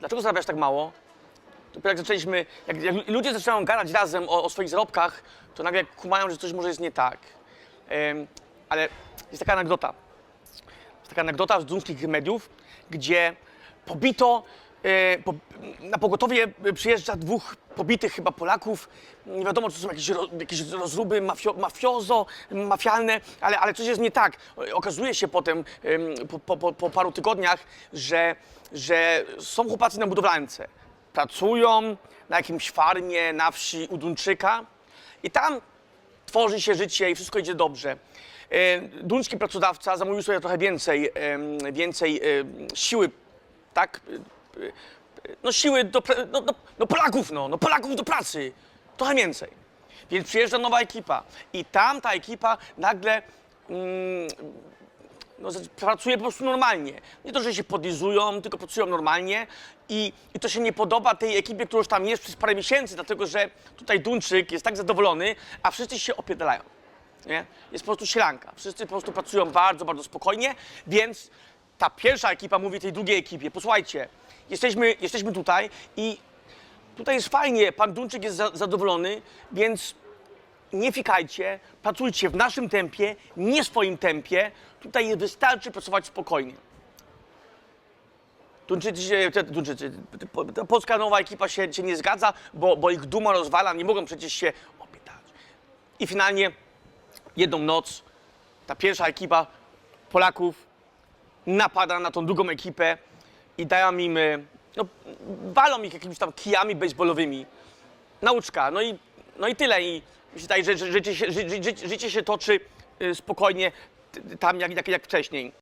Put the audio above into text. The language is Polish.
dlaczego zarabiasz tak mało? Dopiero jak zaczęliśmy, jak, jak ludzie zaczynają gadać razem o, o swoich zarobkach, to nagle kumają, że coś może jest nie tak. Ale jest taka anegdota. Jest taka anegdota z duńskich mediów, gdzie pobito, e, po, na pogotowie przyjeżdża dwóch pobitych chyba Polaków. Nie wiadomo, czy są jakieś, ro, jakieś rozruby mafio, mafiozo, mafialne, ale, ale coś jest nie tak. Okazuje się potem, em, po, po, po, paru tygodniach, że, że są chłopacy na budowlance. Pracują na jakimś farmie na wsi u Duńczyka i tam tworzy się życie i wszystko idzie dobrze. E, Duński pracodawca zamówił sobie trochę więcej, więcej em, siły, tak? No siły do, no, no, no Polaków, no, no Polaków do pracy, trochę więcej. Więc przyjeżdża nowa ekipa i tam ta ekipa nagle mm, no, pracuje po prostu normalnie. Nie to, że się podlizują, tylko pracują normalnie i, i to się nie podoba tej ekipie, która już tam jest przez parę miesięcy, dlatego że tutaj Duńczyk jest tak zadowolony, a wszyscy się opierdalają. Nie? Jest po prostu sielanka. Wszyscy po prostu pracują bardzo, bardzo spokojnie, więc ta pierwsza ekipa mówi tej drugiej ekipie, posłuchajcie, jesteśmy, jesteśmy tutaj i tutaj jest fajnie, pan Duńczyk jest za, zadowolony, więc nie fikajcie, pracujcie w naszym tempie, nie swoim tempie. Tutaj wystarczy pracować spokojnie. Duńczycy, się- Duńczycy, ta polska nowa ekipa się, się nie zgadza, bo, bo ich duma rozwala, nie mogą przecież się opytać. I finalnie jedną noc ta pierwsza ekipa Polaków napada na tą drugą ekipę i dają im, no, walą ich jakimiś tam kijami baseballowymi nauczka. No i, no i tyle. I mi się wydaje, że, życie, się, ży, ży, życie się toczy y, spokojnie tam jak, jak, jak wcześniej.